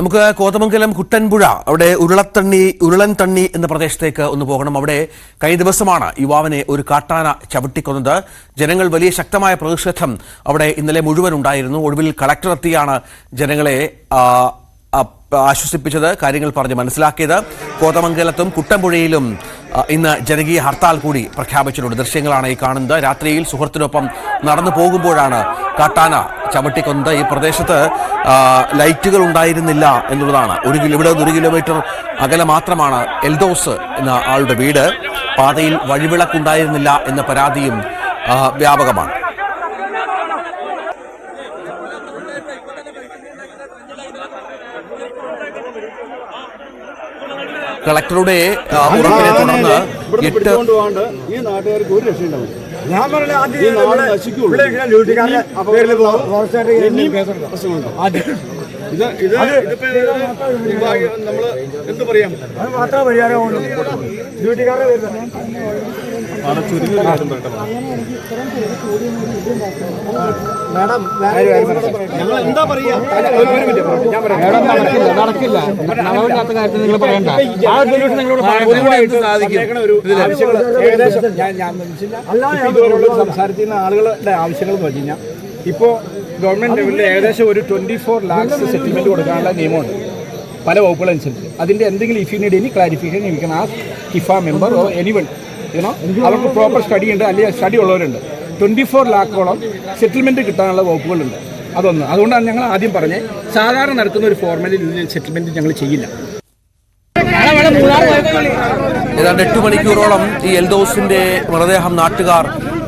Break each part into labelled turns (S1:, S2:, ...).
S1: നമുക്ക് കോതമംഗലം കുട്ടൻപുഴ അവിടെ ഉരുളത്തണ്ണി ഉരുളൻ തണ്ണി എന്ന പ്രദേശത്തേക്ക് ഒന്ന് പോകണം. അവിടെ കഴിഞ്ഞ ദിവസമാണ് യുവാവിനെ ഒരു കാട്ടാന ചവിട്ടിക്കൊന്നത്. ജനങ്ങൾ വലിയ ശക്തമായ പ്രതിഷേധം അവിടെ ഇന്നലെ മുഴുവൻ ഉണ്ടായിരുന്നു. ഒടുവിൽ കളക്ടർ എത്തിയാണ് ജനങ്ങളെ ആശ്വസിപ്പിച്ചത് കാര്യങ്ങൾ പറഞ്ഞ് മനസ്സിലാക്കിയത്. കോതമംഗലത്തും കുട്ടമ്പുഴയിലും ഇന്ന് ജനകീയ ഹർത്താൽ കൂടി പ്രഖ്യാപിച്ചിട്ടുണ്ട്. ദൃശ്യങ്ങളാണ് ഈ കാണുന്നത്. രാത്രിയിൽ സുഹൃത്തിനൊപ്പം നടന്നു പോകുമ്പോഴാണ് കാട്ടാന ചവിട്ടിക്കൊന്നത്. ഈ പ്രദേശത്ത് ലൈറ്റുകൾ ഉണ്ടായിരുന്നില്ല എന്നുള്ളതാണ്. ഒരു ഇവിടെ ഒരു കിലോമീറ്റർ അകലെ മാത്രമാണ് എൽദോസ് എന്ന ആളുടെ വീട്. പാതയിൽ വഴിവിളക്കുണ്ടായിരുന്നില്ല എന്ന പരാതിയും വ്യാപകമാണ്. കളക്ടറുടെ ഉറപ്പിനെ തുടർന്ന് എട്ട്
S2: പിടിച്ചുകൊണ്ട് ഈ നാട്ടുകാർക്ക് ഒരു
S3: ഞാൻ പറഞ്ഞ ആദ്യം
S2: നശിക്കുള്ളൂ.
S3: ഡ്യൂട്ടിക്കാരുടെ പേരിൽ
S2: പ്രശ്നമുണ്ടോ? ഇത് ഇത് നമ്മൾ എന്ത് പറയാം?
S3: അത് മാത്രമേ പരിഹാരമുള്ളൂ മാഡം
S2: ഞങ്ങൾ എന്താ പറയാ. പറഞ്ഞേക്കണ ഒരു ആവശ്യങ്ങൾ ഏകദേശം ഞാൻ ഞാൻ മനസ്സില്ല ഇതുവരെയുള്ള സംസാരത്തിൽ ആളുകളുടെ ആവശ്യങ്ങൾ എന്ന് വെച്ച് കഴിഞ്ഞാൽ ഇപ്പോൾ ഗവൺമെന്റ് ലെവലിൽ ഏകദേശം ഒരു ട്വന്റി ഫോർ ലാക്സ് സെറ്റിൽമെന്റ് കൊടുക്കാനുള്ള നിയമമുണ്ട് പല വകുപ്പുകളനുസരിച്ച് അതിന്റെ എന്തെങ്കിലും if need any clarification you ആ കിഫ മെമ്പർ ഓ എനിവൺ യുനോ അവർക്ക് പ്രോപ്പർ സ്റ്റഡി ഉണ്ട് അല്ലെങ്കിൽ സ്റ്റഡി ഉള്ളവരുണ്ട്. ട്വന്റി ഫോർ ലാക്കോളം സെറ്റിൽമെന്റ് കിട്ടാനുള്ള വകുപ്പുകളുണ്ട്. അതൊന്ന്. അതുകൊണ്ടാണ് ഞങ്ങൾ ആദ്യം പറഞ്ഞത് സാധാരണ നടക്കുന്ന ഒരു ഫോർമാലിൽ സെറ്റിൽമെന്റ് ഞങ്ങൾ ചെയ്യില്ല.
S1: ഏതാണ്ട് എട്ട് മണിക്കൂറോളം ഈ എൽദോസിന്റെ മൃതദേഹം നാട്ടുകാർ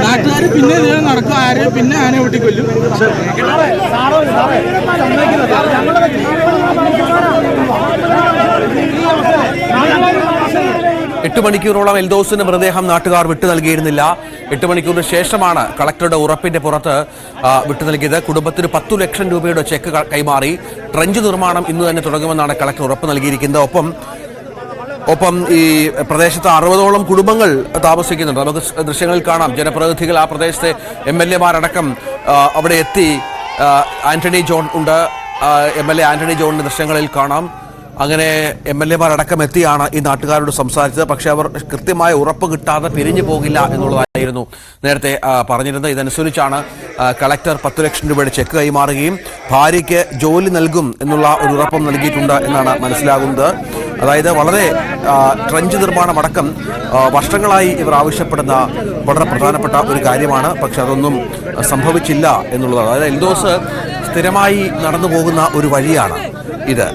S4: നാട്ടുകാർ പിന്നെ ഇതിനെ നടക്കും ആരെ പിന്നെ ആനെ വെട്ടിക്കൊല്ലും
S1: എട്ട് മണിക്കൂറോളം എൽദോസിന്റെ മൃതദേഹം നാട്ടുകാർ വിട്ടു നൽകിയിരുന്നില്ല. എട്ട് മണിക്കൂറിന് ശേഷമാണ് കളക്ടറുടെ ഉറപ്പിന്റെ പുറത്ത് വിട്ടു നൽകിയത്. കുടുംബത്തിന് പത്തു ലക്ഷം രൂപയുടെ ചെക്ക് കൈമാറി. ട്രഞ്ച് നിർമ്മാണം ഇന്ന് തന്നെ തുടങ്ങുമെന്നാണ് കളക്ടർ ഉറപ്പ് നൽകിയിരിക്കുന്നത്. ഒപ്പം ഒപ്പം ഈ പ്രദേശത്ത് അറുപതോളം കുടുംബങ്ങൾ താമസിക്കുന്നുണ്ട്. നമുക്ക് ദൃശ്യങ്ങളിൽ കാണാം. ജനപ്രതിനിധികൾ ആ പ്രദേശത്തെ എം എൽ എമാരടക്കം അവിടെ എത്തി. ആന്റണി ജോൺ ഉണ്ട്. എം എൽ എ ആന്റണി ജോണിന്റെ ദൃശ്യങ്ങളിൽ കാണാം. അങ്ങനെ എം എൽ എമാരടക്കം എത്തിയാണ് ഈ നാട്ടുകാരോട് സംസാരിച്ചത്. പക്ഷേ അവർ കൃത്യമായ ഉറപ്പ് കിട്ടാതെ പിരിഞ്ഞു പോകില്ല എന്നുള്ളതായിരുന്നു നേരത്തെ പറഞ്ഞിരുന്നത്. ഇതനുസരിച്ചാണ് കളക്ടർ പത്ത് ലക്ഷം രൂപയുടെ ചെക്ക് കൈമാറുകയും ഭാര്യയ്ക്ക് ജോലി നൽകും എന്നുള്ള ഒരു ഉറപ്പും നൽകിയിട്ടുണ്ട് എന്നാണ് മനസ്സിലാകുന്നത്. അതായത് വളരെ ട്രഞ്ച് നിർമ്മാണം അടക്കം വർഷങ്ങളായി ഇവർ ആവശ്യപ്പെടുന്ന വളരെ പ്രധാനപ്പെട്ട ഒരു കാര്യമാണ്. പക്ഷെ അതൊന്നും സംഭവിച്ചില്ല എന്നുള്ളത്. അതായത് എൽദോസ് സ്ഥിരമായി നടന്നു പോകുന്ന ഒരു വഴിയാണ്. ഇത്.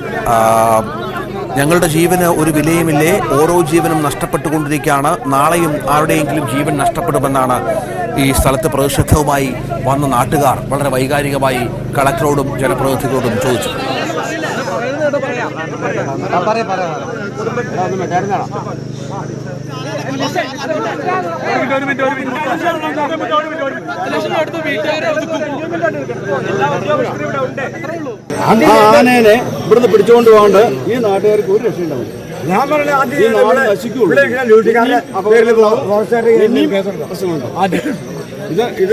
S1: ഞങ്ങളുടെ ജീവന് ഒരു വിലയുമില്ലേ? ഓരോ ജീവനും നഷ്ടപ്പെട്ടുകൊണ്ടിരിക്കുകയാണ്. നാളെയും ആരുടെയെങ്കിലും ജീവൻ നഷ്ടപ്പെടുമെന്നാണ് ഈ സ്ഥലത്ത് പ്രതിഷേധവുമായി വന്ന നാട്ടുകാർ വളരെ വൈകാരികമായി കളക്ടറോടും ജനപ്രതിനിധികളോടും ചോദിച്ചു.
S2: ആനേനെ ഇവിടുന്ന് പിടിച്ചുകൊണ്ട് പോകാണ്ട് ഈ നാട്ടുകാർക്ക് ഒരു രക്ഷയുണ്ടാവും
S3: ഞാൻ പറഞ്ഞു ആദ്യം
S2: ഇത്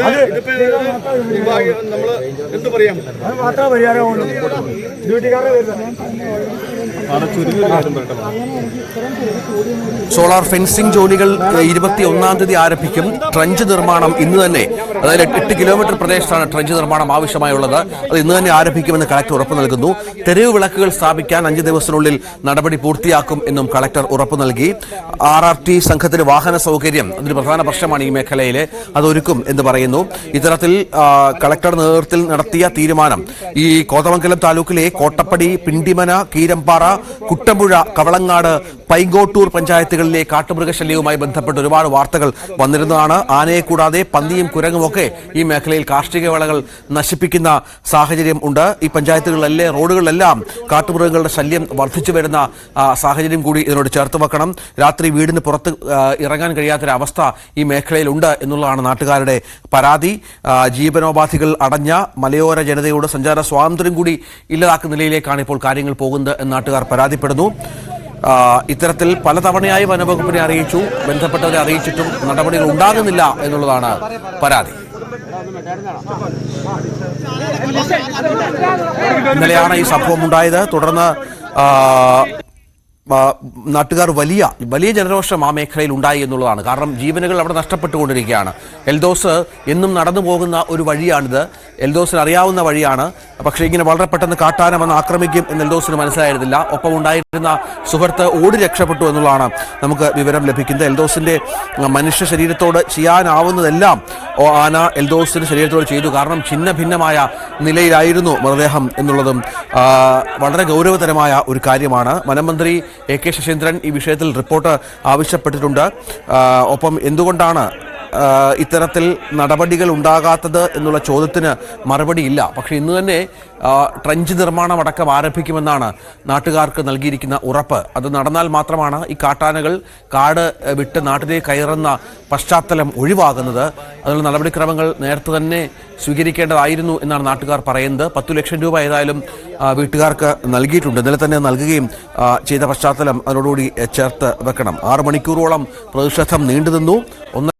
S2: നമ്മൾ എന്ത് പറയാം?
S3: അത് മാത്രമേ പരിഹാരമുള്ളൂ ഡ്യൂട്ടിക്കാരുടെ പേരിൽ തന്നെ.
S1: സോളാർ ഫെൻസിംഗ് ജോലികൾ ഇരുപത്തി ഒന്നാം തീയതി ആരംഭിക്കും. ട്രഞ്ച് നിർമ്മാണം ഇന്ന് തന്നെ അതായത് എട്ട് കിലോമീറ്റർ പ്രദേശത്താണ് ട്രഞ്ച് നിർമ്മാണം ആവശ്യമായുള്ളത്. അത് ഇന്ന് തന്നെ ആരംഭിക്കുമെന്ന് കളക്ടർ ഉറപ്പ് നൽകുന്നു. തെരുവ് വിളക്കുകൾ സ്ഥാപിക്കാൻ അഞ്ച് ദിവസത്തിനുള്ളിൽ നടപടി പൂർത്തിയാക്കും എന്നും കളക്ടർ ഉറപ്പ് നൽകി. ആർ ആർ ടി സംഘത്തിന് വാഹന സൗകര്യം അതൊരു പ്രധാന പ്രശ്നമാണ് ഈ മേഖലയിലെ അതൊരുക്കും എന്ന് പറയുന്നു. ഇത്തരത്തിൽ കളക്ടർ നേതൃത്വത്തിൽ നടത്തിയ തീരുമാനം ഈ കോതമംഗലം താലൂക്കിലെ കോട്ടപ്പടി പിണ്ടിമന കീരമ്പാറ കുട്ടമ്പുഴ കവളങ്ങാട് പൈങ്കോട്ടൂർ പഞ്ചായത്തുകളിലെ കാട്ടുമൃഗശല്യവുമായി ബന്ധപ്പെട്ട് ഒരുപാട് വാർത്തകൾ വന്നിരുന്നതാണ്. ആനയെ കൂടാതെ പന്നിയും കുരങ്ങും ഒക്കെ ഈ മേഖലയിൽ കാർഷിക വിളകൾ നശിപ്പിക്കുന്ന സാഹചര്യം ഉണ്ട്. ഈ പഞ്ചായത്തുകളിലെ റോഡുകളിലെല്ലാം കാട്ടുമൃഗങ്ങളുടെ ശല്യം വർദ്ധിച്ചു വരുന്ന സാഹചര്യം കൂടി ഇതിനോട് ചേർത്ത് വെക്കണം. രാത്രി വീടിന് പുറത്ത് ഇറങ്ങാൻ കഴിയാത്തൊരവസ്ഥ ഈ മേഖലയിലുണ്ട് എന്നുള്ളതാണ് നാട്ടുകാരുടെ പരാതി. ജീവനോപാധികൾ അടഞ്ഞ മലയോര ജനതയോട് സഞ്ചാര സ്വാതന്ത്ര്യം കൂടി ഇല്ലാതാക്കുന്ന നിലയിലേക്കാണ് ഇപ്പോൾ കാര്യങ്ങൾ പോകുന്നത് എന്ന് നാട്ടുകാർ പരാതിപ്പെടുന്നു. ഇത്തരത്തിൽ പലതവണയായി വനവകുപ്പിനെ അറിയിച്ചു. ബന്ധപ്പെട്ടവരെ അറിയിച്ചിട്ടും നടപടികൾ ഉണ്ടാകുന്നില്ല എന്നുള്ളതാണ് പരാതി. ഇന്നലെയാണ് ഈ സംഭവം ഉണ്ടായത്. തുടർന്ന് നാട്ടുകാർ വലിയ വലിയ ജനരോഷം ആ മേഖലയിൽ ഉണ്ടായി എന്നുള്ളതാണ്. കാരണം ജീവനുകൾ അവിടെ നഷ്ടപ്പെട്ടുകൊണ്ടിരിക്കുകയാണ്. എൽദോസ് എന്നും നടന്നു പോകുന്ന ഒരു വഴിയാണിത്. എൽദോസിന് അറിയാവുന്ന വഴിയാണ്. പക്ഷേ ഇങ്ങനെ വളരെ പെട്ടെന്ന് കാട്ടാന വന്ന് ആക്രമിക്കും എന്ന് എൽദോസിന് മനസ്സിലായിരുന്നില്ല. ഒപ്പം ഉണ്ടായിരുന്ന സുഹൃത്ത് ഓടി രക്ഷപ്പെട്ടു എന്നുള്ളതാണ് നമുക്ക് വിവരം ലഭിക്കുന്നത്. എൽദോസിന്റെ മനുഷ്യ ശരീരത്തോട് ചെയ്യാനാവുന്നതെല്ലാം ആന എൽദോസിന്റെ ശരീരത്തോട് ചെയ്തു. കാരണം ഛിന്ന ഭിന്നമായ നിലയിലായിരുന്നു മൃതദേഹം എന്നുള്ളതും വളരെ ഗൗരവതരമായ ഒരു കാര്യമാണ്. വനമന്ത്രി എ കെ ശശീന്ദ്രൻ ഈ വിഷയത്തിൽ റിപ്പോർട്ട് ആവശ്യപ്പെട്ടിട്ടുണ്ട്. ഒപ്പം എന്തുകൊണ്ടാണ് ഇത്തരത്തിൽ നടപടികൾ ഉണ്ടാകാത്തത് എന്നുള്ള ചോദ്യത്തിന് മറുപടിയില്ല പക്ഷേ ഇന്ന് തന്നെ ട്രഞ്ച് നിർമ്മാണം അടക്കം ആരംഭിക്കുമെന്നാണ് നാട്ടുകാർക്ക് നൽകിയിരിക്കുന്ന ഉറപ്പ്. അത് നടന്നാൽ മാത്രമാണ് ഈ കാട്ടാനകൾ കാട് വിട്ട് നാട്ടിലേക്ക് കയറുന്ന പശ്ചാത്തലം ഒഴിവാകുന്നത്. അതിനുള്ള നടപടിക്രമങ്ങൾ നേരത്തെ തന്നെ സ്വീകരിക്കേണ്ടതായിരുന്നു എന്നാണ് നാട്ടുകാർ പറയുന്നത്. പത്തു ലക്ഷം രൂപ ഏതായാലും വീട്ടുകാർക്ക് നൽകിയിട്ടുണ്ട്. ഇന്നലെ തന്നെ നൽകുകയും ചെയ്ത പശ്ചാത്തലം അതിനോടുകൂടി ചേർത്ത് വെക്കണം. ആറ് മണിക്കൂറോളം പ്രതിഷേധം നീണ്ടുനിന്നു. ഒന്ന്